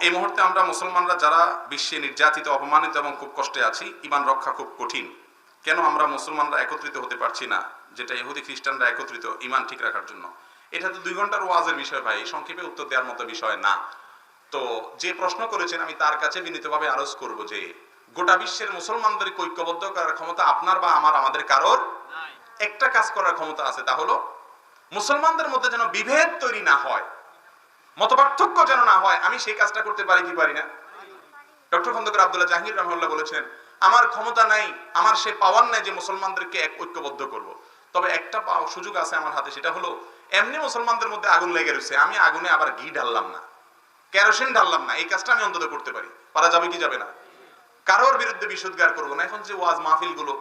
এই মুহূর্তে আমরা মুসলমানরা যারা বিশ্বে নির্যাতিত অপমানিত এবং খুব কষ্টে আছি ইমান রক্ষা খুব কঠিন। কেন আমরা মুসলমানরা একত্রিত হতে পারছি না যেটা ইহুদি খ্রিস্টানরা একত্রিত ইমান ঠিক রাখার জন্য? এটা তো দুই ঘণ্টার ওয়াজের বিষয় ভাই সংক্ষেপে উত্তর দেওয়ার মতো বিষয় না। তো যে প্রশ্ন করেছেন আমি তার কাছে বিনীতভাবে আরজ করব যে গোটা বিশ্বের মুসলমানদের ঐক্যবদ্ধ করার ক্ষমতা আপনার বা আমার আমাদের কারোর একটা কাজ করার ক্ষমতা আছে তা হলো মুসলমানদের মধ্যে যেন বিভেদ তৈরি না হয়। মতপার্থক্য যেন না হয়, আমি সেই কাজটা করতে পারি কি পারি না? ডক্টর খন্দকার আব্দুল্লাহ জাহাঙ্গীর রহমাল্লাহ বলেছেন, আমার ক্ষমতা নাই, আমার সে পাওয়ার নাই যে মুসলমানদেরকে এক ঐক্যবদ্ধ করব। তবে একটা সুযোগ আছে আমার হাতে, সেটা হলো এমনি মুসলমানদের মধ্যে আগুন লেগে রয়েছে, আমি আগুনে আবার ঘি ঢাললাম না। কেরোসিন ঢাললাম না, এই কাজটা আমি অন্তত করতে পারি। পারা যাবে কি যাবে না? কারোর বিরুদ্ধে বিশুদ্গার করব না। এখন যে ওয়াজ মাহফিলগুলো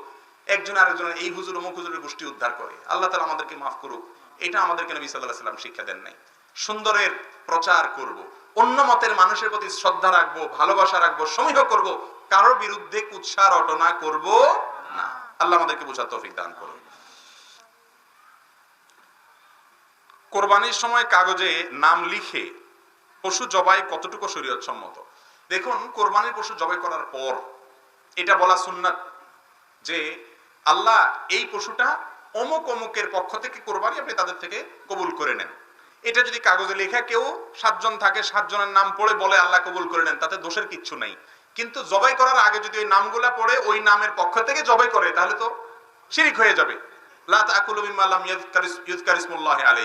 একজন আরেকজনের, এই হুজুর অমুক হুজুরের গোষ্ঠী উদ্ধার করে, আল্লাহ তালা আমাদেরকে মাফ করুক, এটা আমাদেরকে নবী সাল্লাহ সাল্লাম শিক্ষা দেন নাই। সুন্দরের প্রচার করব। অন্য মতের মানুষের প্রতি শ্রদ্ধা রাখব, ভালোবাসা রাখব, সমীহ করব। কারোর বিরুদ্ধে কুৎসা রটনা করব না। আল্লাহ আমাদেরকে বোঝার তৌফিক দান করুন। কোরবানির সময় কাগজে নাম লিখে পশু জবাই কতটুকু শরীয়ত সম্মত দেখুন, কোরবানির পশু জবাই করার পর এটা বলা সুন্নাত যে আল্লাহ এই পশুটা অমুক অমুকের পক্ষ থেকে কোরবানি আপনি তাদের থেকে কবুল করে নেন। এটা যদি কাগজে লেখা কেউ সাতজন থাকে, সাতজনের নাম পড়ে বলে আল্লাহ কবুল করে নেন, তাতে দোষের কিচ্ছু নাই। কিন্তু জবাই করার আগে যদি ওই নামগুলা পড়ে, ওই নামের পক্ষ থেকে জবাই করে, তাহলে তো শিরিক হয়ে যাবে।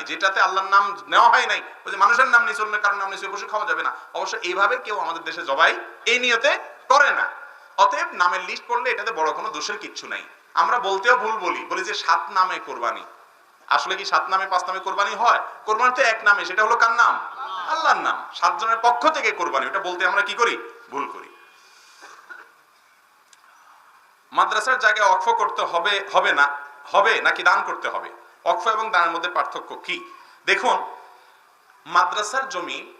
যেটাতে আল্লাহর নাম নেওয়া হয় নাই, ওই যে মানুষের নাম নিয়েছে অন্য কারণ নাম নিয়েছে অবশ্যই খাওয়া যাবে না। অবশ্য এইভাবে কেউ আমাদের দেশে জবাই এই নিয়তে করে না। অতএব নামের লিস্ট পড়লে এটাতে বড় কোনো দোষের কিচ্ছু নাই। আমরা বলতেও ভুল বলি বলি যে সাত নামে কোরবানি। আসলে কি সাত নামে, পাঁচ নামে কোরবানি হয়? কোরবানি তো এক নামে, সেটা হলো কার নাম? আল্লাহর নাম। সাতজনের পক্ষ থেকে কোরবানি, ওটা বলতে আমরা কি করি? ভুল করি। মাদ্রাসার জায়গায় অক্ষ করতে হবে হবে না? হবে নাকি দান করতে হবে? অক্ষ এবং দানের মধ্যে পার্থক্য কি? দেখুন, মাদ্রাসার জমি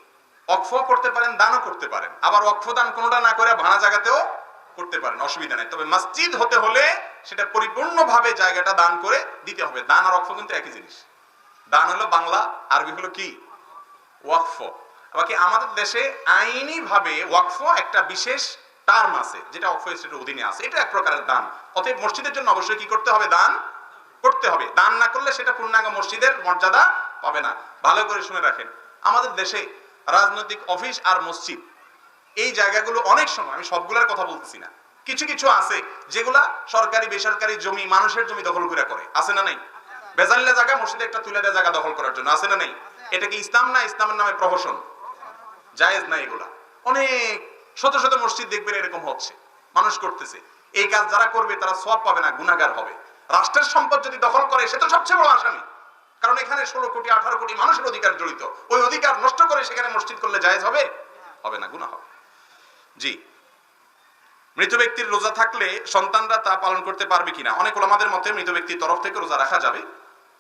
অক্ষ করতে পারেন, দানও করতে পারেন। আবার অক্ষ দান কোনোটা না করে ভাড়া জায়গাতেও করতে পারেন, অসুবিধা নেই। তবে মসজিদ হতে হলে সেটা পরিপূর্ণভাবে জায়গাটা দান করে দিতে হবে। দান আর অক্ষ কিন্তু একই জিনিস। দান হলো বাংলা, আরবি হলো কি? ওয়াকফ। বাকি আমাদের দেশে আইনি ভাবে ওয়াকফ একটা বিশেষ টার্ম আছে, যেটা ওয়াকফ স্টেটের অধীনে আছে। এটা এক প্রকারের দান। অতএব মসজিদের জন্য অবশ্যই কি করতে হবে? দান করতে হবে। দান না করলে সেটা পূর্ণাঙ্গ মসজিদের মর্যাদা পাবে না। ভালো করে শুনে রাখেন। আমাদের দেশে রাজনৈতিক অফিস আর মসজিদ এই জায়গাগুলো অনেক সময় আমি সবগুলোর কথা বলতেছি না। কিছু কিছু আছে যেগুলা সরকারি, বেসরকারি জমি, মানুষের জমি দখল করে করে। আছে না নাই? বেজাল্লা জায়গা, মসজিদে একটা তুলে দেওয়া জায়গা দখল করার জন্য। আছে না নাই? এটা কি ইসলাম না ইসলামের নামে প্রহসন? জায়েজ না এগুলা। অনেক শত শত মসজিদ দেখবেন এরকম হচ্ছে। মানুষ করতেছে। এই কাজ যারা করবে তারা সব পাবে না গুনাগার হবে। রাষ্ট্রের সম্পদ যদি দখল করে, সে তো সবচেয়ে বড় আসামি। কারণ এখানে ষোলো কোটি, আঠারো কোটি মানুষের অধিকার জড়িত। ওই অধিকার নষ্ট করে সেখানে মসজিদ করলে জায়েজ হবে? হবে না, গুনাহ হবে। জি। মৃত ব্যক্তির রোজা থাকলে সন্তানরা তা পালন করতে পারবে কিনা? অনেক ওলামাদের মতে মৃত ব্যক্তির তরফ থেকে রোজা রাখা যাবে।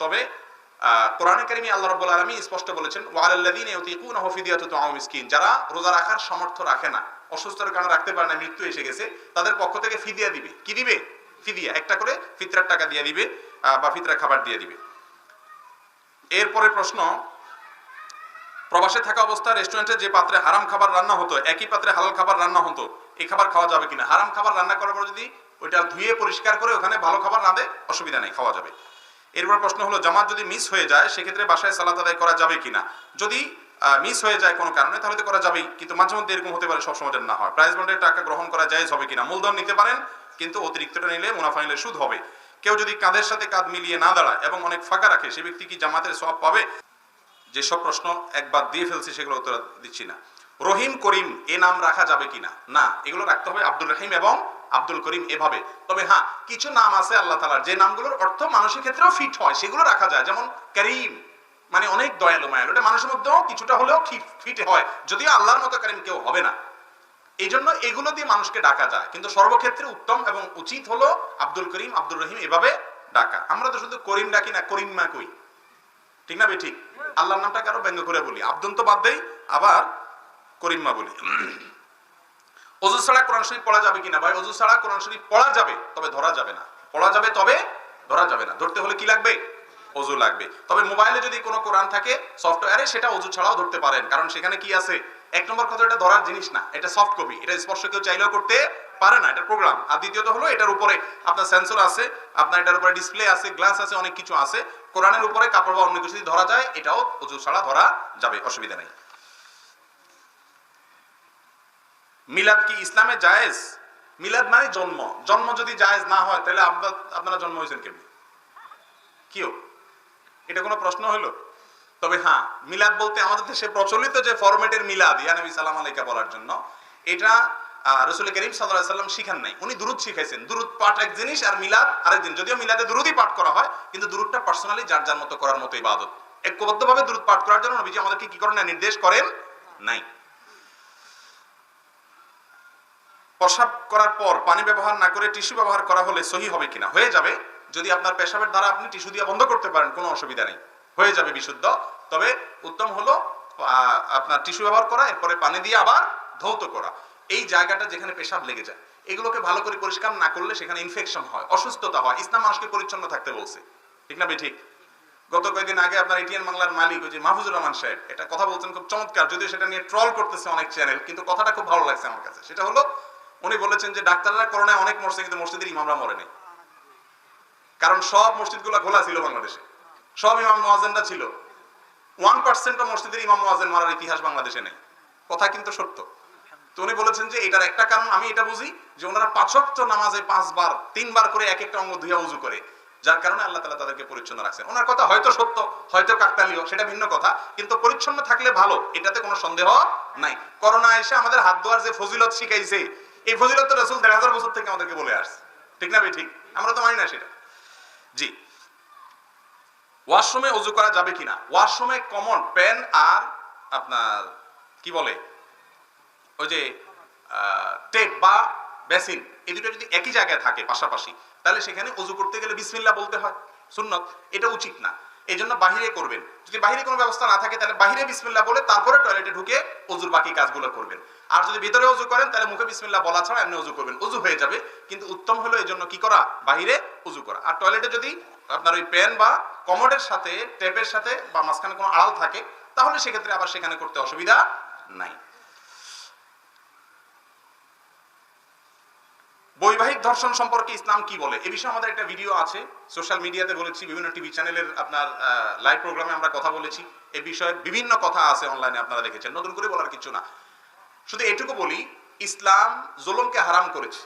তবে কোরআনে কারিমে আল্লাহ রাব্বুল আলামিন স্পষ্ট বলেছেন, ওয়ালাল্লাযীনা ইউতিকুনাহু ফিদিয়াতু তুআমু মিসকিন। যারা রোজা রাখার সামর্থ্য রাখে না অসুস্থতার কারণে রাখতে পারে না, মৃত্যু এসে গেছে, তাদের পক্ষ থেকে ফিদিয়া দিবে। কি দিবে? ফিদিয়া। একটা করে ফিতরার টাকা দিয়ে দিবে বা ফিতরা খাবার দিয়ে দিবে। এরপরে প্রশ্ন প্রবাসে থাকা অবস্থায় রেস্টুরেন্টে যে পাত্রে হারাম খাবার রান্না হতো, একই পাত্রে হালাল খাবার রান্না হতো, এই খাবার খাওয়া যাবে কিনা? হারাম খাবার রান্না করার পর যদি ওইটা ধুয়ে পরিষ্কার করে ওখানে ভালো খাবার না দেয় অসুবিধা নেই, খাওয়া যাবে। এরপর প্রশ্ন হলো, জামাত যদি মিস হয়ে যায়, সেক্ষেত্রে বাসায় সালাত আদায় করা যাবে কিনা? যদি মিস হয়ে যায় কোনো কারণে, তাহলে তো করা যাবেই, কিন্তু মাঝে মধ্যে এরকম হতে পারে, সবসময় না হয়। প্রাইজ বন্ডের টাকা গ্রহণ করা যায় হবে কিনা? মূলধন নিতে পারেন, কিন্তু অতিরিক্তটা নিলে মুনাফা নিলে সুদ হবে। কেউ যদি কাঁধের সাথে কাঁধ মিলিয়ে না দাঁড়ায় এবং অনেক ফাঁকা রাখে, সে ব্যক্তি কি জামাতের সব পাবে? যেসব প্রশ্ন একবার দিয়ে ফেলছি সেগুলো উত্তর দিচ্ছি না। রহিম করিম, এ নাম রাখা যাবে কিনা না? এগুলো রাখতে হবে আব্দুল রহিম এবং আব্দুল করিম এভাবে। তবে হ্যাঁ কিছু নাম আছে আল্লাহ তালার যে নামগুলোর অর্থ মানুষের ক্ষেত্রেও ফিট হয়, সেগুলো রাখা যায়। যেমন করিম মানে অনেক দয়ালু মায়ালু এটা মানুষের মধ্যেও কিছুটা হলেও ফিট হয়। যদিও আল্লাহর মতো করিম কেউ হবে না। এই জন্য এগুলো দিয়ে মানুষকে ডাকা যায়। কিন্তু সর্বক্ষেত্রে উত্তম এবং উচিত হলো আব্দুল করিম আব্দুল রহিম এভাবে ডাকা। আমরা তো শুধু করিম ডাকি না, করিম মা কই? ঠিক না ঠিক আল্লাহর নামটা কারও ব্যঙ্গ করে বলি। আব্দুল তো বাদ দেই, আবার করিম্মা বলি। অজু ছাড়া কোরআন শরীফ পড়া যাবে কিনা? ভাই, অজু ছাড়া কোরআন শরীফ পড়া যাবে, তবে ধরা যাবে না। পড়া যাবে, তবে ধরা যাবে না। ধরতে হলে কি লাগবে? অজু লাগবে। তবে মোবাইলে যদি কোনো কোরআন থাকে, সফটওয়্যারে সেটা অজু ছাড়াও ধরতে পারেন। কারণ সেখানে কি আছে? এক নম্বর কথা, এটা ধরার জিনিস না, এটা সফট কপি এটা স্পর্শ কেউ চাইলেও করতে পারে না এটা প্রোগ্রাম আর দ্বিতীয়ত হলো, এটার উপরে আপনার সেন্সর আছে, আপনার এটার উপরে ডিসপ্লে আছে গ্লাস আছে, অনেক কিছু আছে। কোরআনের উপরে কাপড় বা অন্য কিছু যদি ধরা যায়, এটাও অজু ছাড়া ধরা যাবে, অসুবিধা নেই। মিলাদ কি ইসলামে জায়েজ? মিলাদ মানে জন্ম। জন্ম যদি জায়েজ না হয়, তাহলে আপনার জন্ম হয়েছেন কেমনি? কিও? এটা কোনো প্রশ্ন হলো? তবে হ্যাঁ মিলাদ বলতে আমাদের দেশে প্রচলিত যে ফরম্যাটের মিলাদ, ইয়ানবী সালাম আলাইকা বলার জন্য, এটা রসুল করিম সাল্লাহ সাল্লাম শিখান নাই। উনি দুরুদ শিখাইছেন। দুরুদ পাঠ এক জিনিস আর মিলাদ আরেক জিনিস। যদিও মিলাদে দুরুদই পাঠ করা হয়, কিন্তু দুরুদটা পার্সোনালি যার যার মতো করার মতো ইবাদত। ঐক্যবদ্ধভাবে দুরুদ পাঠ করার জন্য নবীজি আমাদেরকে কি করেন নির্দেশ করেন নাই। প্রসাব করার পর, পানি ব্যবহার না করে টিস্যু ব্যবহার করা হলে সহি হবে কিনা? হয়ে যাবে। যদি আপনার পেশাবের দ্বারা আপনি টিস্যু দিয়ে বন্ধ করতে পারেন, কোনো অসুবিধা নেই। হয়ে যাবে বিশুদ্ধ। তবে উত্তম হলো আপনার টিস্যু ব্যবহার করা, এরপরে পানি দিয়ে আবার ধৌত করা। এই জায়গাটা যেখানে পেশাব লেগে যায়। এগুলোকে ভালো করে পরিষ্কার না করলে সেখানে ইনফেকশন হয়, অসুস্থতা হয়। ইসলাম মানুষকে পরিচ্ছন্ন থাকতে বলছে। ঠিক না ঠিক গত কয়েকদিন আগে আপনার এটিএন বাংলার মালিক ওই যে মাহফুজুর রহমান সাহেব, এটা কথা বলছেন খুব চমৎকার, যদিও সেটা নিয়ে ট্রল করতেছে অনেক চ্যানেল কিন্তু কথাটা খুব ভালো লাগছে আমার কাছে। সেটা হলো, উনি বলেছেন যে ডাক্তাররা করোনায় অনেক মরছে, কিন্তু মসজিদের ইমামরা মরে নাই। কারণ সব মসজিদগুলো খোলা ছিল বাংলাদেশে। সব ইমাম মোয়াজেনরা ছিল। ওয়ান পার্সেন্ট মসজিদের ইমাম মোয়াজেন মারার ইতিহাস বাংলাদেশে নেই। কথা কিন্তু সত্য। তো উনি বলেছেন যে এটার একটা কারণ, আমি এটা বুঝি যে ওনারা পাঁচক্ত নামাজে পাঁচবার, তিনবার করে এক একটা অঙ্গ ধুইয়া উজু করে। যার কারণে আল্লাহ তালা তাদেরকে পরিচ্ছন্ন রাখছেন। ওনার কথা হয়তো সত্য, হয়তো কাকতালীয়, সেটা ভিন্ন কথা, কিন্তু পরিচ্ছন্ন থাকলে ভালো, এটাতে কোনো সন্দেহ নাই। করোনা এসে আমাদের হাত ধোয়ার যে ফজিলত শিখাইছে, এই ফজিলত তো রসুল দেড় হাজার বছর থেকে আমাদেরকে বলে আসছে। ঠিক না ভাই? ঠিক। আমরা তো মানি না সেটা। জি। ওয়াশরুমে অজু করা যাবে কিনা? ওয়াশরুমে কমন পেন আর আপনার, কি বলে? ওই যে টেপ বা বেসিন, এই দুটো যদি একই জায়গায় থাকে পাশাপাশি, তাহলে সেখানে অজু করতে গেলে বিসমিল্লা বলতে হয়, সুন্নত। এটা উচিত না। এই জন্য বাহিরে করবেন। যদি বাহিরে কোনো ব্যবস্থা না থাকে, তাহলে বাহিরে বিসমিল্লা বলে তারপরে টয়লেটে ঢুকে অজুর বাকি কাজগুলো করবেন। আর যদি ভিতরে অজু করেন, তাহলে মুখে বিসমিল্লা বলা ছাড়া এমনি অজু করবেন। অজু হয়ে যাবে, কিন্তু উত্তম হলো এই জন্য কি করা? বাহিরে অজু করা। আর টয়লেটে যদি আপনার ওই প্যান বা কমোডের সাথে, টেপের সাথে বা মাঝখানে কোনো আড়াল থাকে, তাহলে সেক্ষেত্রে আবার সেখানে করতে অসুবিধা নাই। বৈবাহিক ধর্ষণ সম্পর্কে ইসলাম কি বলে? এ বিষয়ে আমাদের একটা ভিডিও আছে সোশ্যাল মিডিয়াতে বলেছি, বিভিন্ন টিভি চ্যানেলের আপনার লাইভ প্রোগ্রামে আমরা কথা বলেছি। এ বিষয়ে বিভিন্ন কথা আছে অনলাইনে আপনারা দেখেছেন, নতুন করে বলার কিছু না। শুধু এটুকু বলি, ইসলাম জুলুমকে হারাম করেছে।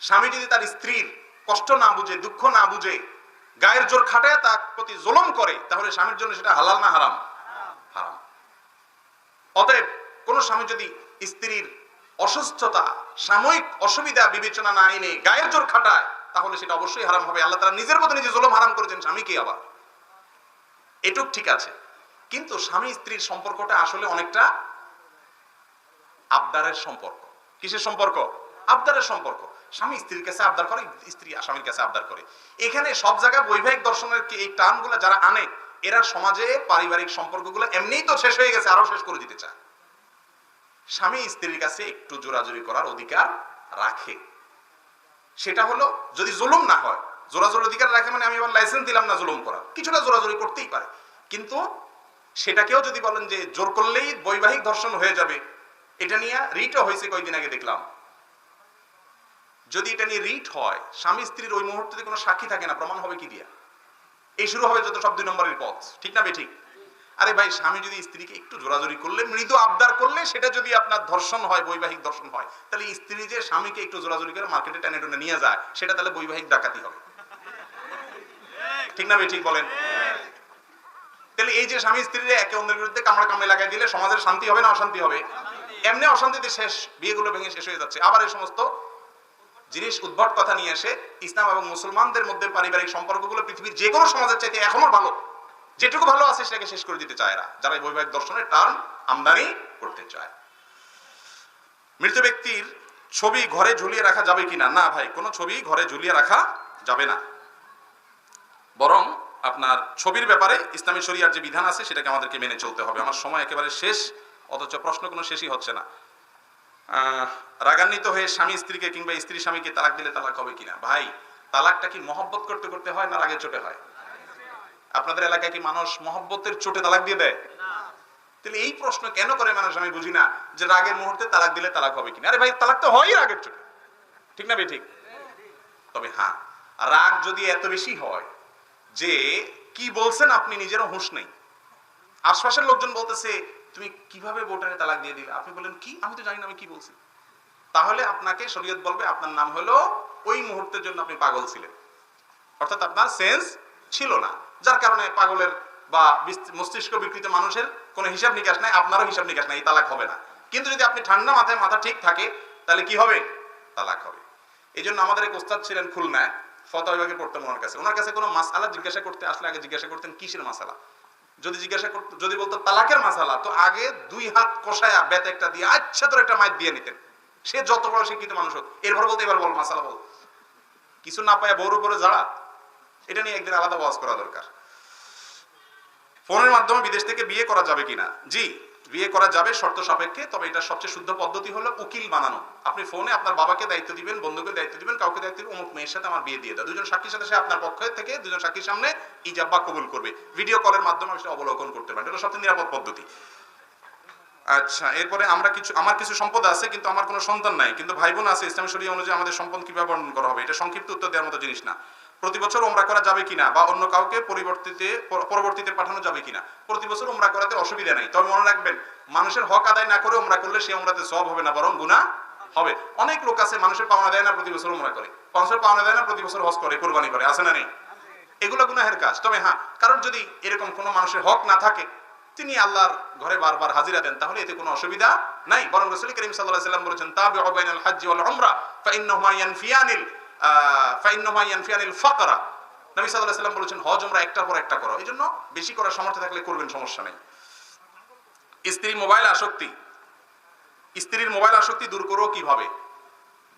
স্বামী যদি তার স্ত্রীর কষ্ট না বুঝে, দুঃখ না বুঝে, গায়ের জোর খাটায় তার প্রতি জুলুম করে, তাহলে স্বামীর জন্য সেটা হালাল না হারাম? হারাম। অতএব কোন স্বামী যদি স্ত্রীর অসুস্থতা, সাময়িক অসুবিধা বিবেচনা না এনে গায়ের জোর খাটায়, তাহলে সেটা অবশ্যই হারাম হবে। আল্লাহ তারা নিজের মতো নিজে জুলুম হারাম করেছেন স্বামীকে আবার। এটুক ঠিক আছে। কিন্তু স্বামী স্ত্রীর সম্পর্কটা আসলে অনেকটা আবদারের সম্পর্ক। কিসের সম্পর্ক? আবদারের সম্পর্ক। স্বামী স্ত্রীর কাছে আবদার করে, স্ত্রী স্বামীর কাছে আবদার করে। এখানে সব জায়গায় বৈবাহিক দর্শনের এই টার্মগুলো যারা আনে, এরা সমাজে পারিবারিক সম্পর্কগুলো এমনিই তো শেষ হয়ে গেছে, আরও শেষ করে দিতে চায়। স্বামী স্ত্রীর কাছে একটু জোরাজুরি করার অধিকার রাখে। সেটা হলো, যদি জুলুম না হয় জোরাজোর অধিকার রাখে মানে আমি আবার লাইসেন্স দিলাম না জুলুম করার। কিছুটা জোরাজুরি করতেই পারে। কিন্তু সেটাকেও যদি বলেন যে জোর করলেই বৈবাহিক ধর্ষণ হয়ে যাবে, এটা নিয়ে রিটও হয়েছে কয়েকদিন আগে দেখলাম। যদি এটা নিয়ে রিট হয়, স্বামী স্ত্রীর ওই মুহূর্তে কোনো সাক্ষী থাকে না, প্রমাণ হবে কি দিয়া? এই শুরু হবে যত সব দুই নম্বরের পথ, ঠিক না বে ঠিক? আরে ভাই, স্বামী যদি স্ত্রীকে একটু জোরাজোরি করলে, মৃদু আবদার করলে, সেটা যদি আপনার ধর্ষণ হয়, বৈবাহিক ধর্ষণ হয়, তাহলে স্ত্রী যে স্বামীকে একটু জোরাজোরি করে মার্কেটে টেনে টেনে নিয়ে যায়, সেটা তাহলে বৈবাহিক ডাকাতি হবে। ঠিক না ভাই, ঠিক বলেন? তাহলে এই যে স্বামী স্ত্রীরা একে অন্যের বিরুদ্ধে কামড়া কামড়ে লাগাই দিলে সমাজের শান্তি হবে না অশান্তি হবে? এমনি অশান্তিতে শেষ, বিয়েগুলো ভেঙে শেষ হয়ে যাচ্ছে। আবার এই সমস্ত জিনিস, উদ্ভট কথা নিয়ে এসে ইসলাম এবং মুসলমানদের মধ্যে পারিবারিক সম্পর্কগুলো পৃথিবীর যে কোনো সমাজের চাইতে এখনও ভালো। যেটুকু ভালো আছে সেটাকে শেষ করে দিতে চায় না। যারা বৈবাহিক দর্শনের টার্ম আমদানি করতে চায়। মৃত ব্যক্তির ছবি ঘরে ঝুলিয়ে রাখা যাবে কিনা? না ভাই, কোনো ছবি ঘরে ঝুলিয়ে রাখা যাবে না। বরং আপনার ছবির ব্যাপারে ইসলামী শরিয়ার যে বিধান আছে, সেটাকে আমাদেরকে মেনে চলতে হবে। আমার সময় একেবারে শেষ, অথচ প্রশ্ন কোনো শেষই হচ্ছে না। রাগান্বিত হয়ে স্বামী স্ত্রীকে কিংবা স্ত্রী স্বামীকে তালাক দিলে তালাক হবে কিনা? ভাই, তালাকটা কি মহব্বত করতে করতে হয় না রাগে চোটে হয়? আপনাদের এলাকায় কি মানুষ মহব্বতের চোটে তালাক দিয়ে দেয়? তাহলে এই প্রশ্ন কেন করে মানুষ? আমি বুঝি না যে রাগের মুহূর্তে তালাক দিলে তালাক হবে কিনা। আরে ভাই তালাক তো হয় রাগের চোটে। ঠিক না ভাই ঠিক? তবে হ্যাঁ রাগ যদি এত বেশি হয় যে কি বলছেন আপনি নিজেরও হুঁশ নেই। আশপাশের লোকজন বলতেছে তুমি কীভাবে বোটারে তালাক দিয়ে দিলে? আপনি বলেন কি? আমি তো জানি না আমি কি বলছি। তাহলে আপনাকে শরীয়ত বলবে আপনার নাম হলো ওই মুহূর্তের জন্য আপনি পাগল ছিলেন। অর্থাৎ আপনার সেন্স ছিল না। যার কারণে পাগলের বা মস্তিষ্ক বিকৃত মানুষের কোনো হিসাব নিকাশ নাই, আপনারও হিসাব নিকাশ নাই তালাক হবে না। কিন্তু যদি আপনি ঠান্ডা মাথায়, মাথা ঠিক থাকে, তাহলে কি হবে? তালাক হবে। এই জন্য আমাদের এক ওস্তাদ ছিলেন খুলনায়, ফতোয়া বিভাগে পড়তেন ওনার কাছে। ওনার কাছে কোনো মাসালা জিজ্ঞাসা করতে আসলে আগে জিজ্ঞাসা করতেন, কিসের মাসালা? যদি জিজ্ঞাসা করতো যদি বলতো তালাকের মাসালা, তো আগে দুই হাত কষায়া বেত একটা দিয়ে আচ্ছা তোর একটা মাইর দিয়ে নিতেন। সে যত বড় শিক্ষিত মানুষ হোক, এরপর বলতে এবার বল, মাসালা বল। কিছু না পায় বউর উপরে যারা এটা নিয়ে একদিন আলাদা ওয়াজ করা দরকার। ফোনের মাধ্যমে বিদেশ থেকে বিয়ে করা যাবে কিনা? জি, বিয়ে করা যাবে শর্ত সাপেক্ষে, তবে এটা সবচেয়ে শুদ্ধ পদ্ধতি হলো উকিল বানানো। আপনি ফোনে আপনার বাবাকে দায়িত্ব দিবেন, বন্ধুকে দায়িত্ব দিবেন, কাউকে দায়িত্ব দিবেন, অমুক মেয়ের সাথে আমার বিয়ে দিয়ে দাও। দুজন সাক্ষীর সাথে সে আপনার পক্ষ থেকে, দুজন সাক্ষীর সামনে ইজাব বা কবুল করবে। ভিডিও কলের মাধ্যমে সেটা অবলোকন করতে পারেন। এটা সবচেয়ে নিরাপদ পদ্ধতি। আচ্ছা এরপরে আমরা কিছু, আমার কিছু সম্পদ আছে, কিন্তু আমার কোনো সন্তান নাই। কিন্তু ভাই বোন আছে, ইসলাম শরীয় অনুযায়ী আমাদের সম্পদ কীভাবে বর্ণন করা হবে? এটা সংক্ষিপ্ত উত্তর দেওয়ার মতো জিনিস না। প্রতি বছর ওমরা করা যাবে কিনা বা অন্য কাউকে পরিবর্তিতে, পরবর্তীতে পাঠানো যাবে কিনা, প্রতি বছর ওমরা করাতে অসুবিধা নাই। তবে মনে রাখবেন, মানুষের হক আদায় না করে ওমরা করলে সে ওমরাতে সব হবে না, বরং গুণা হবে। অনেক লোক আছে, মানুষের পাওনা দেয় না, প্রতি বছর ওমরা করে। মানুষের পাওনা দেয় না, প্রতি বছর হজ করে, কোরবানি করে, আছে না নেই? এগুলো গুনাহের কাজ। তবে হ্যাঁ কারণ যদি এরকম কোনো মানুষের হক না থাকে, তিনি আল্লাহর ঘরে বারবার হাজিরা দেন, তাহলে এতে কোনো অসুবিধা নাই। বরং রসুল করিম আলাইহি সাল্লাম বলেছেন, তাবিউ বাইনাল হজ্জি ওয়াল উমরা ফাইন্নাহুমা ইয়ানফিয়ানিল আহ, ফাইন্নাহুমা ইয়ানফিয়ানিল ফাকরা। নবী সাল্লাম বলেছেন হজ উমরা একটার পর একটা করো। এজন্য বেশি করার সামর্থ্য থাকলে করবেন সমস্যা নেই। স্ত্রী মোবাইল আসক্তি। স্ত্রীর মোবাইল আসক্তি দূর করো কীভাবে?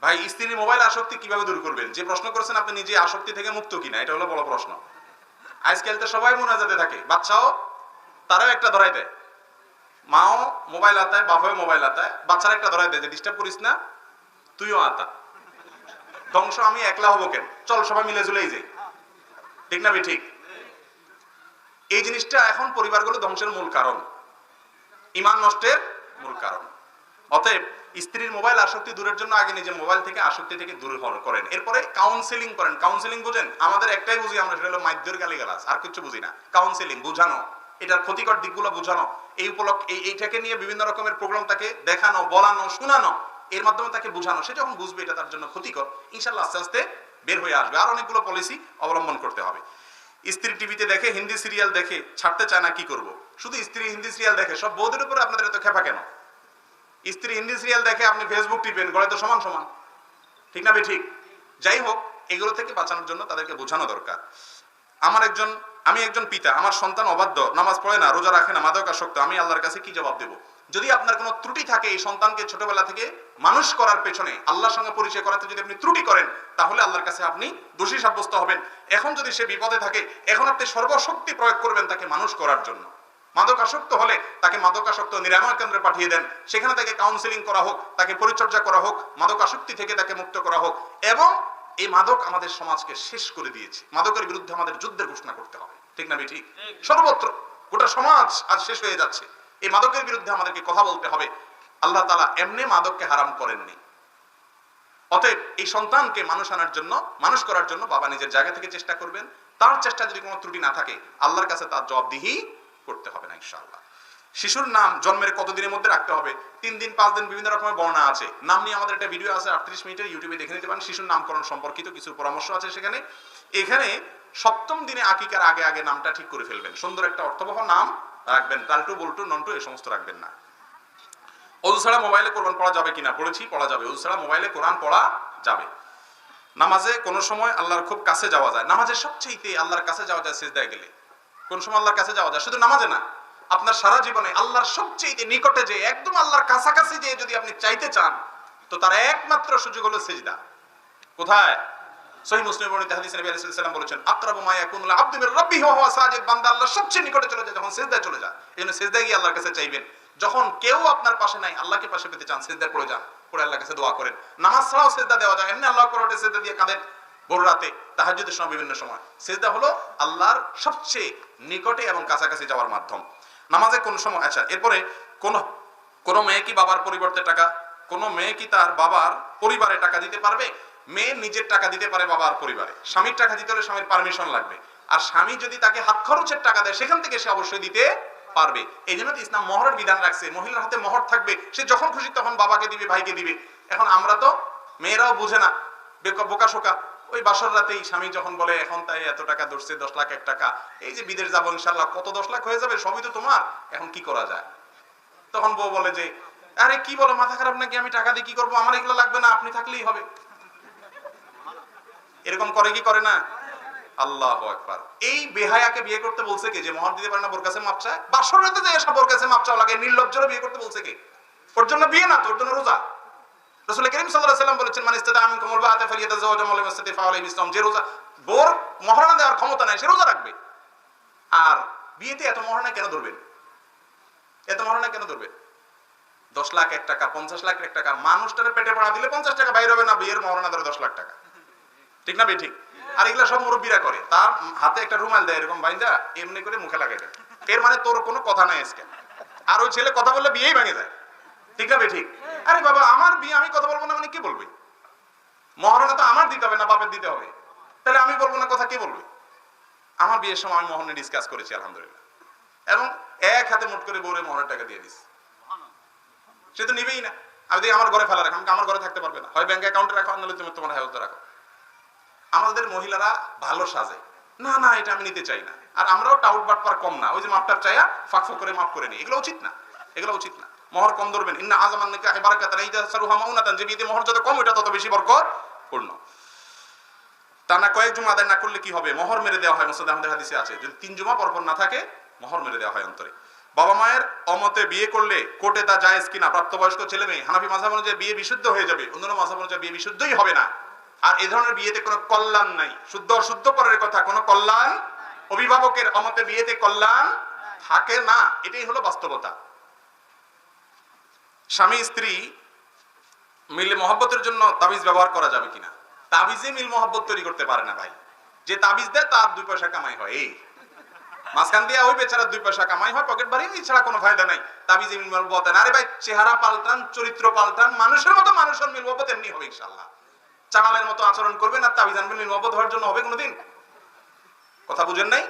ভাই স্ত্রীর মোবাইল আসক্তি কীভাবে দূর করবেন? যে প্রশ্ন করেছেন আপনি নিজে আসক্তি থেকে মুক্ত কিনা? এটা হলো বড় প্রশ্ন। আজকাল তো সবাই মনে মোনাজাতে থাকে। বাচ্চাও তারাও একটা ধরাই দেয়। মাও মোবাইল আতায় বাপাও মোবাইল আতায়। বাচ্চারা একটা ধরাই দেয় যে ডিস্টার্ব করিস না তুইও আতা। ধ্বংস, আমি একলা হব কেন? চল, সবাই মিলে জুলেই যাই। ঠিক না ঠিক এই জিনিসটা এখন পরিবারগুলো ধ্বংসের মূল কারণ। ইমান নষ্টের মূল কারণ। অতএব, স্ত্রীর মোবাইল আসক্তি দূরের জন্য আগে নিজের মোবাইল থেকে আসক্তি থেকে দূর করেন। এরপরে কাউন্সেলিং করেন। কাউন্সেলিং বুঝেন? আমাদের একটাই বুঝি আমরা, সেটা হলো মাধ্যর গালিগালাজ। আর কিছু বুঝি না। কাউন্সেলিং বুঝানো। এটার ক্ষতিকর দিকগুলো বুঝানো। এই উপলক্ষ এই এইটাকে নিয়ে বিভিন্ন রকমের প্রোগ্রাম তাকে দেখানো, বলানো, শোনানো। এর মাধ্যমে তাকে বুঝানো। সে যখন বুঝবে এটা তার জন্য ক্ষতিকর ইনশাল্লাহ আস্তে আস্তে বের হয়ে আসবে। আর অনেকগুলো পলিসি অবলম্বন করতে হবে। স্ত্রী টিভিতে দেখে, হিন্দি সিরিয়াল দেখে, ছাড়তে চায় না, কি করব? শুধু স্ত্রী হিন্দি সিরিয়াল দেখে, সব বৌদের উপরে আপনাদের এত খেপা কেন? স্ত্রী হিন্দি সিরিয়াল দেখে আপনি ফেসবুক টিপেন গড়ে তো সমান সমান। ঠিক না ঠিক। যাই হোক, এগুলো থেকে বাঁচানোর জন্য তাদেরকে বোঝানো দরকার। আমার একজন, আমি একজন পিতা, আমার সন্তান অবাধ্য, নামাজ পড়ে না, রোজা রাখে না মাদক আসক্ত আমি আল্লাহর কাছে কি জবাব দেব? যদি আপনার কোনো ত্রুটি থাকে এই সন্তানকে ছোটবেলা থেকে মানুষ করার পেছনে আল্লাহর সঙ্গে পরিচয় করাতে যদি আপনি ত্রুটি করেন তাহলে আল্লাহর কাছে আপনি দোষী সাব্যস্ত হবেন। এখন যদি সে বিপদে থাকে এখন আপনি সর্বশক্তি প্রয়োগ করবেন তাকে মানুষ করার জন্য। মাদক আসক্ত হলে তাকে মাদক আসক্ত নিরাময় কেন্দ্রে পাঠিয়ে দেন। সেখানে তাকে কাউন্সিলিং করা হোক তাকে পরিচর্যা করা হোক মাদক আসক্তি থেকে তাকে মুক্ত করা হোক। এবং এই মাদক আমাদের সমাজকে শেষ করে দিয়েছে। মাদকের বিরুদ্ধে আমাদের যুদ্ধের ঘোষণা করতে হবে। ঠিক না ঠিক। সর্বত্র। গোটা সমাজ আজ শেষ হয়ে যাচ্ছে। এই মাদকের বিরুদ্ধে আমাদেরকে কথা বলতে হবে। আল্লাহ তালা এমনি মাদককে হারাম করেননি। অতএব এই সন্তানকে মানুষ আনার জন্য, মানুষ করার জন্য বাবা নিজের জায়গা থেকে চেষ্টা করবেন। তার চেষ্টা যদি কোনো ত্রুটি না থাকে, আল্লাহর কাছে তার জবাবদিহি করতে হবে না, ইনশাআল্লাহ। শিশুর নাম জন্মের কতদিনের মধ্যে রাখতে হবে? তিন দিন, পাঁচ দিন বিভিন্ন রকমের বর্ণনা আছে। নাম নিয়ে আমাদের একটা ভিডিও আছে, আটত্রিশ মিনিটের ইউটিউবে দেখে নিতে পারেন। শিশুর নামকরণ সম্পর্কিত কিছু পরামর্শ আছে সেখানে। এখানে সপ্তম দিনে আকিকার আগে আগে নামটা ঠিক করে ফেলবেন। সুন্দর একটা অর্থবহ নাম রাখবেন টালটু বল্টু, নন্টু, এই সমস্ত রাখবেন না। অজু ছাড়া মোবাইলে কোরআন পড়া যাবে কিনা? পড়েছি, পড়া যাবে। অজু ছাড়া মোবাইলে কোরআন পড়া যাবে। নামাজে কোনো সময় আল্লাহর খুব কাছে যাওয়া যায়। নামাজে সবচেয়ে আল্লাহর কাছে যাওয়া যায় সেজদায় গেলে। কোন সময় আল্লাহর কাছে যাওয়া যায়? শুধু নামাজে না। আপনার সারা জীবনে আল্লাহর সবচেয়ে নিকটে যে, একদম আল্লাহর কাছাকাছি যে যদি আপনি চাইতে চান, তো তার একমাত্র সুযোগ হলো সেজদা। কোথায়? সহি মুসলিম বর্ণিত হাদিস নবী আলাইহিস সালাম বলেছেন, আকরাবু মা মির রাব্বিহি ওয়া হুয়া সাজিদ বান্দা আল্লাহর সবচেয়ে নিকটে চলে যায় যখন সিজদায় চলে যায়। এজন্য সিজদায় গিয়ে আল্লাহর কাছে চাইবেন, যখন কেউ আপনার পাশে নাই, আল্লাহকে পাশে পেতে চান যান আল্লাহর কাছে দোয়া করেন। সিজদা দেওয়া যায়। এমনি আল্লাহ সিজদা দিয়ে কাঁদেন ভোর রাতে সময় বিভিন্ন সময়। সিজদা হলো আল্লাহর সবচেয়ে নিকটে এবং কাছাকাছি যাওয়ার মাধ্যম। নামাজে কোন সময় আচ্ছা এরপরে কোন কোন মেয়ে কি বাবার পরিবর্তে টাকা, কোন মেয়ে কি তার বাবার পরিবারে টাকা দিতে পারবে? মেয়ে নিজের টাকা দিতে পারে বাবার পরিবারে। স্বামীর টাকা দিতে হলে স্বামীর পারমিশন লাগবে। আর স্বামী যদি তাকে হাত খরচের টাকা দেয়, সেখান থেকে সে অবশ্যই দিতে পারবে। এই জন্য ইসলাম মহরের বিধান রাখছে। মহিলার হাতে মহর থাকবে। সে যখন খুশি তখন বাবাকে দিবে, ভাইকে দিবে। এখন আমরা তো মেয়েরাও বুঝে না। বোকা শোকা। ওই বাসর রাতেই স্বামী যখন বলে, এখন তাই এত টাকা ধরছে, দশ লাখ এক টাকা। এই যে বিদেশ যাব ইনশাল্লাহ কত দশ লাখ হয়ে যাবে? সবই তো তোমার। এখন কি করা যায়? তখন বউ বলে যে, আরে কি বলো, মাথা খারাপ নাকি? আমি টাকা দিয়ে কি করব? আমার এগুলো লাগবে না, আপনি থাকলেই হবে। এরকম করে কি করে না? আল্লাহ একবার এই বেহায়াকে বিয়ে করতে বলছে কে? যে মহর দিতে পারে না, বোর কাছে মাপ চায়। বাসর রাতে যে এসব বোর কাছে মাপ চাওয়া লাগে, নির্লজ্জরে বিয়ে করতে বলছে কে? ওর জন্য বিয়ে না তোর জন্য রোজা। রাসূল করিম আলাইহি সাল্লাম বলেছেন মানে ইস্তাদা আমিন কমল বাআতা ফালিয়াতাজাওয়াজ মাল ইস্তাতি ফাওয়ালাই ইসলাম যে রোজা, বোর মহারণা দেওয়ার ক্ষমতা নাই, সে রোজা রাখবে। আর বিয়েতে এত মহারণা কেন ধরবেন? এত মহারণা কেন ধরবেন? দশ লাখ এক টাকা, পঞ্চাশ লাখ এক টাকা। মানুষটার পেটে পড়া দিলে পঞ্চাশ টাকা বাইর হবে না, বিয়ের মহারণা ধরে দশ লাখ টাকা। ঠিক না বে ঠিক। আর এগুলা সব মুরব্বীরা করে। তার হাতে একটা রুমাল দেয়, এরকম বাইন্দা, এমনি করে মুখে লাগাই দেয়। এর মানে তোর কোনো কথা নাই আজকে। আর ওই ছেলে কথা বললে বিয়েই ভেঙে যায়। ঠিক না বে ঠিক। আরে বাবা, আমার বিয়ে আমি কথা বলব না মানে কি বলবি? মহারণা তো আমার দিতে হবে না বাপের দিতে হবে। তাহলে আমি বলব না কথা কে বলবে? আমার বিয়ের সময় আমি মোহনে ডিসকাস করেছি, আলহামদুলিল্লাহ। এবং এক হাতে মুট করে বউরে মোহরের টাকা দিয়ে দিস। সে তো নিবেই না। আমি দেখি আমার ঘরে ফেলা রাখো। আমার ঘরে থাকতে পারবে না। হয় ব্যাংক অ্যাকাউন্টে রাখো নাহলে তুমি তোমার হেলতে রাখো। আমাদের মহিলারা ভালো সাজে। না না, এটা আমি নিতে চাই না। আর আমরাও টাউট বাটপার কম না। ওই যে মাপটার চাইয়া ফাঁক ফাঁক করে মাপ করে নিই। এগুলো উচিত না। এগুলো উচিত না। মোহর কম ধরবেন। ইন্না আজামান নাকি বারাকাতান এই সারুহা মাউনাতান। যে বিয়েতে মোহর যত কম ওটা তত বেশি বরকত পূর্ণ তা না, কয়েক জমা আদায় না করলে কি হবে? মহর মেরে দেওয়া হয় মুসাদ আহমদের হাদিসে আছে। যদি তিন জমা পরপর না থাকে, মহর মেরে দেওয়া হয় অন্তরে। বাবা মায়ের অমতে বিয়ে করলে কোর্টে তা জায়েজ কিনা? প্রাপ্তবয়স্ক ছেলে মেয়ে। হানাফি মাঝাব অনুযায়ী বিয়ে বিশুদ্ধ হয়ে যাবে। অন্যান্য মাঝাব অনুযায়ী বিয়ে বিশুদ্ধই হবে না। আর এই ধরনের বিয়েতে কোনো কল্যাণ নাই। শুদ্ধ অশুদ্ধ পরের কথা, কোনো কল্যাণ অভিভাবকের অমতে বিয়েতে কল্যাণ থাকে না। এটাই হলো বাস্তবতা। স্বামী, স্ত্রী মিলে মহব্বতের জন্য তাবিজ ব্যবহার করা যাবে কিনা? তাবিজে মিল মহব্বত তৈরি করতে পারে না ভাই। যে তাবিজ দেয়, তার দুই পয়সা কামাই হয়। এই। মাঝখান দিয়ে ওই বেচারা দুই পয়সা কামাই হয়, পকেট বাড়ি ছাড়া কোনো ফায়দা নাই। তাবিজে মিল মহব্বত। আরে ভাই, চেহারা পাল্টান, চরিত্র পাল্টান, মানুষের মতো মানুষের মিল মহব্বত এমনি হবে ইনশাল্লাহ চাঙালের মতো আচরণ করবেন আর তাবিজ আনবেন মহব্বত হওয়ার জন্য হবে কোনোদিন? কথা বুঝেন নাই?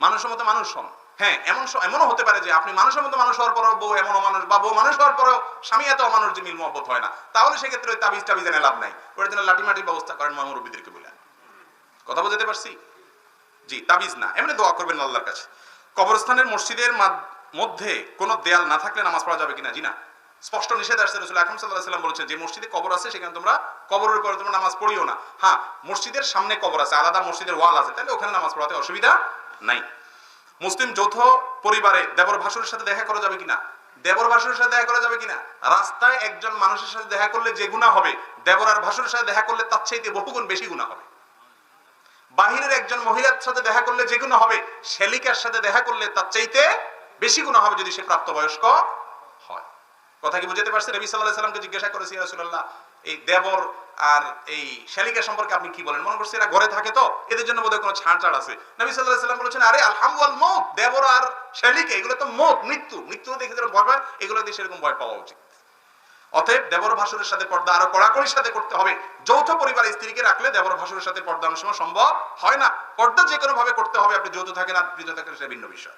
মানুষের মতো মানুষ হন। হ্যাঁ এমন এমনও হতে পারে যে আপনি মানুষের মতো মানুষ হওয়ার পরেও বউ এমন মানুষ বা বউ মানুষ হওয়ার পরেও স্বামী এত অমানুষ যে মিল মহব্বত হয় না। তাহলে সেক্ষেত্রে ওই তাবিজ টাবিজ এনে লাভ নাই। ওর জন্য লাঠি মাটির ব্যবস্থা করেন মা মুরব্বীদেরকে বলে। কথা বুঝতে পারছি? জি, তাবিজ না। এমনি দোয়া করবেন আল্লাহর কাছে। কবরস্থানের মসজিদের মধ্যে কোনো দেয়াল না থাকলে নামাজ পড়া যাবে কিনা? জি না। স্পষ্ট নিষেধ আসছে, রসুল আকরম সাল্লাহ সাল্লাম বলেছেন, যে মসজিদে কবর আছে, সেখানে তোমরা কবরের উপরে তোমরা নামাজ পড়িও না। হ্যাঁ মসজিদের সামনে কবর আছে, আলাদা মসজিদের ওয়াল আছে, তাহলে ওখানে নামাজ পড়াতে অসুবিধা নাই। মুসলিম যৌথ পরিবারে দেবর ভাসুরের সাথে দেখা করা যাবে কিনা? দেবর ভাসুরের সাথে দেখা করা যাবে কিনা? রাস্তায় একজন মানুষের সাথে দেখা করলে যে গুণা হবে, দেবর আর ভাসুরের সাথে দেখা করলে তার চাইতে বহুগুণ বেশি গুণা হবে। বাহিরের একজন মহিলার সাথে দেখা করলে যে গুণ হবে শেলিকার সাথে দেখা করলে তার চাইতে বেশি গুণ হবে যদি সে প্রাপ্তবয়স্ক কথা কি বুঝতে পারছেন? নবী আলাইহি সাল্লামকে জিজ্ঞাসা করেছি ইয়া এই দেবর আর এই শালিকা সম্পর্কে আপনি কি বলেন? মনে করছি এরা ঘরে থাকে তো, এদের জন্য বোধহয় কোনো ছাড় ছাড় আছে। নবী আলাইহি সাল্লাম বলেছেন, আরে, আলহামদুলিল্লাহ, মত, দেবর আর শালিকা, এগুলো তো মত, মৃত্যু। মৃত্যু দেখে যারা ভয় পায়, এগুলো দিয়ে সেরকম ভয় পাওয়া উচিত। অতএব দেবর ভাসুরের সাথে পর্দা আরও কড়াকড়ির সাথে করতে হবে। যৌথ পরিবার স্ত্রীকে রাখলে দেবর ভাসুরের সাথে পর্দা অনেক সময় সম্ভব হয় না। পর্দা যে কোনো ভাবে করতে হবে, আপনি যৌথ থাকেন আর পৃথক থাকেন, সেটা ভিন্ন বিষয়।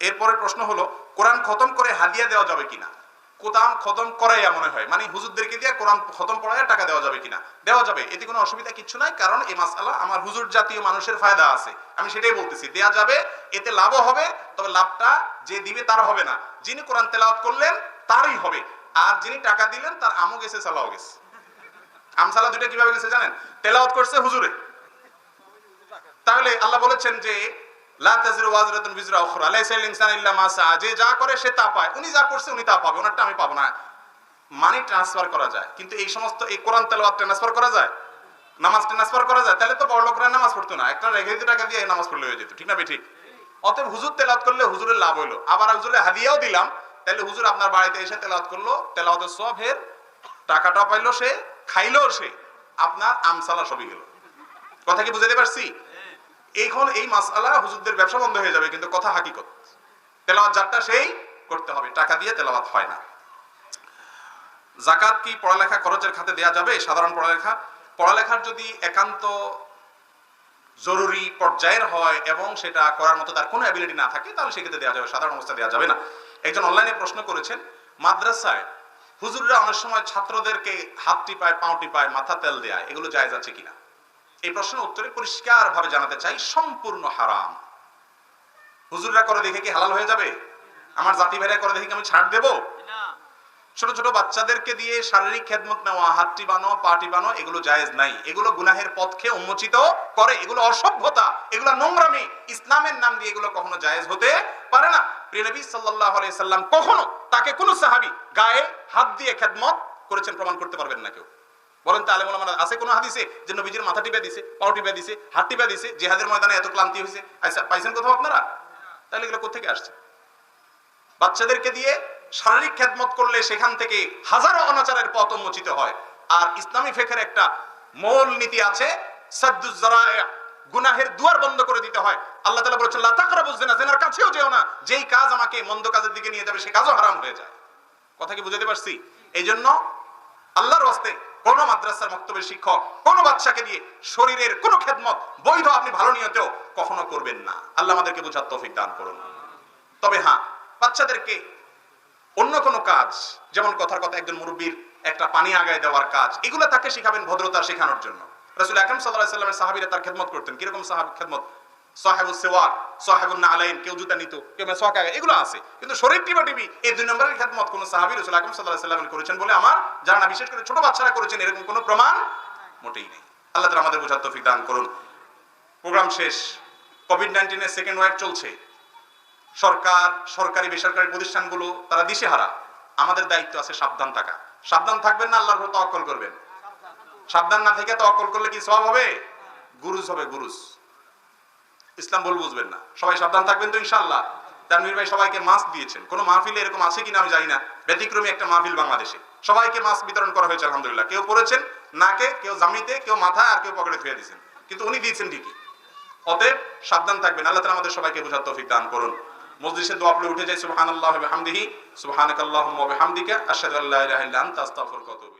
এরপরে প্রশ্ন হলো, কোরআন খতম করে হাদিয়া দেওয়া যাবে কিনা? কোরআন খতম করাইয়া মনে হয়। মানে হুজুরদেরকে দিয়ে কোরআন খতম পড়াইয়া টাকা দেওয়া যাবে কিনা? দেওয়া যাবে। এতে কোনো অসুবিধা কিছু নাই, কারণ এই মাসালা আমার হুজুর জাতীয় মানুষের ফায়দা আছে। আমি সেটাই বলতেছি, দেয়া যাবে, এতে লাভও হবে, তবে লাভটা যে দিবে তার হবে না। যিনি কোরআন তেলাওয়াত করলেন, তারই হবে। আর যিনি টাকা দিলেন, তার আমও গেছে, সালাও গেছে। আমসালা দুইটা কীভাবে গেছে জানেন? তেলাওয়াত করছে হুজুরে। তাহলে আল্লাহ বলেছেন যে যে করে সে তা পায়, উনি যা করছে উনি তা পাবে, ওনারটা আমি পাবো না। মানি ট্রান্সফার করা যায়, কিন্তু এই সমস্ত, এই কোরআন তেলাওয়াত ট্রান্সফার করা যায়? নামাজ ট্রান্সফার করা যায়? তাহলে তো বড় লোকরা নামাজ পড়তো না, একটা রেখে দিতে টাকা দিয়ে নামাজ পড়লে হয়ে যেত, ঠিক না ঠিক? অতএব হুজুর তেলাওয়াত করলে হুজুরের লাভ হইল, আবার হুজুরে হাদিয়াও দিলাম, তাহলে হুজুর আপনার বাড়িতে এসে তেলাওয়াত করল, তেলাওয়াতের সব হের টাকাটা পাইলো সে, খাইলো সে, আপনার আমসালা সবই গেল। কথা কি বুঝাতে পারছি? এখন এই মাসালা হুজুরদের ব্যবসা বন্ধ হয়ে যাবে, কিন্তু কথা হাকিকত। তেলাওয়াত যাত্রা সেই করতে হবে, টাকা দিয়ে তেলাওয়াত হয় না। জাকাত কি পড়ালেখা খরচের খাতে দেয়া যাবে? সাধারণ পড়ালেখা। পড়ালেখার যদি একান্ত জরুরি পর্যায়ের হয় এবং সেটা করার মতো তার কোনো অ্যাবিলিটি না থাকে, তাহলে সেক্ষেত্রে দেওয়া যাবে, সাধারণ অবস্থা দেওয়া যাবে না। একজন অনলাইনে প্রশ্ন করেছেন, মাদ্রাসায় হুজুররা অনেক সময় ছাত্রদেরকে হাত টিপায়, পাও টিপায়, মাথা তেল দেয়, এগুলো জায়েজ আছে কিনা? এই প্রশ্নের উত্তরে পরিষ্কার ভাবে জানাতে চাই সম্পূর্ণ হারাম। হুজুররা করে দেখে কি হালাল হয়ে যাবে? আমার জাতি ভাইরা করে দেখে কি আমি ছাড় দেবো? ছোট ছোট বাচ্চাদেরকে দিয়ে শারীরিক খেদমত নেওয়া হাত টিবানো পা টিবানো এগুলো জায়েজ নাই। এগুলো গুনাহের পথকে উন্মোচিত করে এগুলো অসভ্যতা এগুলো নোংরামি। ইসলামের নাম দিয়ে এগুলো কখনো জায়েজ হতে পারে না। প্রিয় নবী সাল্লাল্লাহু আলাইহি সাল্লাম কখনো তাকে কোন সাহাবী গায়ে হাত দিয়ে খেদমত করেছেন প্রমাণ করতে পারবেন না কেউ। বলেন তো আলেম ওলামারা আছে কোনো হাদিসে যে নবীজির মাথা টিপে দিছে পাও টিপে দিছে হাত টিপে দিছে জিহাদের ময়দানে এত ক্লান্তি হয়েছে আচ্ছা, পাইছেন কোথাও আপনারা? তাহলে এগুলো কোথেকে আসছে? বাচ্চাদেরকে দিয়ে শারীরিক খেদমত করলে সেখান থেকে হাজারো অনাচারের পথ উন্মোচিত হয়। আর ইসলামী ফেকের একটা মূল নীতি আছে গুনাহের দুয়ার বন্ধ করে দিতে হয়। আল্লাহ তাআলা বলেছেন লা তাকরাবুজ না জিনার কাছেও যেও না। যেই কাজ আমাকে মন্দ কাজের দিকে নিয়ে যাবে সে কাজও হারাম হয়ে যায়। কথা কি বুঝাতে পারছি? এই জন্য আল্লাহর হস্তে কোন মাদ্রাসার মক্তবের শিক্ষক, কোন বাচ্চাকে দিয়ে শরীরের কোন খেদমত, বৈধ আপনি ভালো নিয়তেও কখনো করবেন না। আল্লাহ আমাদেরকে বোঝার তৌফিক দান করুন। তবে হ্যাঁ বাচ্চাদেরকে অন্য কোনো কাজ, যেমন কথার কথা একজন মুরব্বীর একটা পানি আগায় দেওয়ার কাজ, এগুলো তাকে শিখাবেন ভদ্রতা শেখানোর জন্য। রাসূল আকরাম আলাইহি সাল্লামের সাহাবীরা তার খেদমত করতেন। কীরকম সাহাবী খেদমত? সাহেবুন নালাইন, কেউ জুতা নিত, কেউ আগে, এগুলো আছে। কিন্তু শরীর টিপা টিপি এই দুই নম্বরের খেদমত সাহাবী রাসূল আলাইহি সাল্লাম করেছেন বলে আমার জানা, বিশেষ করে ছোট বাচ্চারা করেছেন, এরকম কোনো প্রমাণ মোটেই নেই। আল্লাহ তাআলা আমাদের বোঝার তৌফিক দান করুন। প্রোগ্রাম শেষ কোভিড নাইন্টিনের সেকেন্ড ওয়েভ চলছে। সরকার, সরকারি, বেসরকারি প্রতিষ্ঠানগুলো, তারা দিশেহারা। আমাদের দায়িত্ব আছে সাবধান থাকা। সাবধান থাকবেন না, আল্লাহর তাওয়াক্কুল করবেন। সাবধান না থেকে তাওয়াক্কুল করলে কি সওয়াব হবে? গুরুজ হবে, গুরুজ। ইসলাম বল বুঝবেন না। সবাই সাবধান থাকবেন তো ইনশাআল্লাহ। তানভীর ভাই সবাইকে মাস্ক দিয়েছেন। কোন মাহফিলে এরকম আছে কিনা আমি জানি না। ব্যতিক্রমী একটা মাহফিল বাংলাদেশে। সবাইকে মাস্ক বিতরণ করা হয়েছে, আলহামদুলিল্লাহ। কেউ পড়েছেন নাকে, কেউ জামিতে, কেউ মাথায়, আর কেউ পকেটে ধুয়ে দিয়েছেন। কিন্তু উনি দিয়েছেন ঠিকই। অতএব সাবধান থাকবেন। আল্লাহ তাআলা আমাদের সবাইকে বোঝার তৌফিক দান করুন। মজলিসে দোয়া পড়ে উঠে যায় সুবহানাল্লাহি ওয়া বিহামদিহি। সুবহানাকাল্লাহুম্মা ওয়া বিহামদিকা। আশহাদু আল্লা ইলাহা ইল্লা আনতা। আস্তাগফিরুকা ওয়া আতুবু